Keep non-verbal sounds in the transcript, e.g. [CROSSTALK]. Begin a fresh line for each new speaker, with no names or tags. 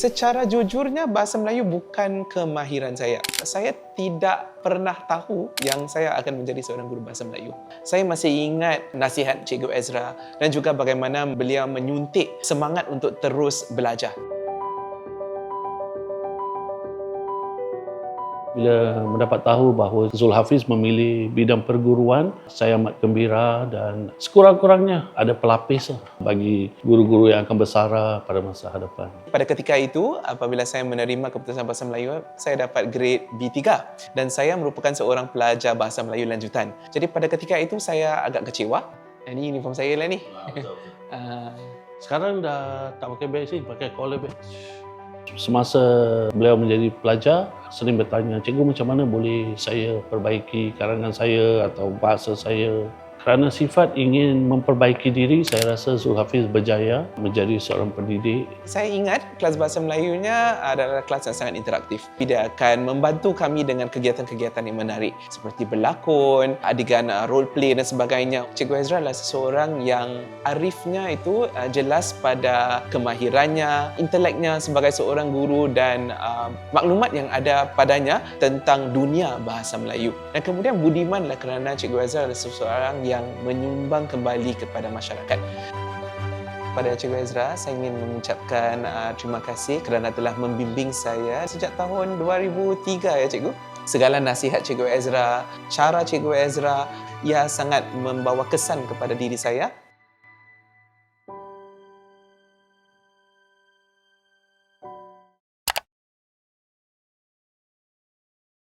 Secara jujurnya bahasa Melayu bukan kemahiran saya. Saya tidak pernah tahu yang saya akan menjadi seorang guru bahasa Melayu. Saya masih ingat nasihat Cikgu Ezra dan juga bagaimana beliau menyuntik semangat untuk terus belajar.
Bila mendapat tahu bahawa Zul Hafiz memilih bidang perguruan, saya amat gembira dan sekurang-kurangnya ada pelapis lah bagi guru-guru yang akan bersara pada masa hadapan.
Pada ketika itu, apabila saya menerima keputusan bahasa Melayu, saya dapat grade B3 dan saya merupakan seorang pelajar bahasa Melayu lanjutan. Jadi pada ketika itu saya agak kecewa. Ini uniform saya lah ni. Ah, [LAUGHS]
Sekarang dah tak pakai badge ni, pakai collar badge. Semasa beliau menjadi pelajar, sering bertanya, cikgu macam mana boleh saya perbaiki karangan saya atau bahasa saya. Kerana sifat ingin memperbaiki diri, saya rasa Zul Hafiz berjaya menjadi seorang pendidik
Saya ingat kelas bahasa Melayunya adalah kelas yang sangat interaktif. Dia akan membantu kami dengan kegiatan-kegiatan yang menarik seperti berlakon, adegan uh, role play dan sebagainya. Cikgu Ezra adalah seseorang yang arifnya itu uh, jelas pada kemahirannya, inteleknya sebagai seorang guru dan uh, maklumat yang ada padanya tentang dunia bahasa Melayu. Dan kemudian budimanlah kerana Cikgu Ezra adalah seseorang menyumbang kembali kepada masyarakat pada Cikgu Ezra, saya ingin mengucapkan uh, terima kasih kerana telah membimbing saya sejak tahun 2003 ya Cikgu. Segala nasihat Cikgu Ezra, cara Cikgu Ezra, ia sangat membawa kesan kepada diri saya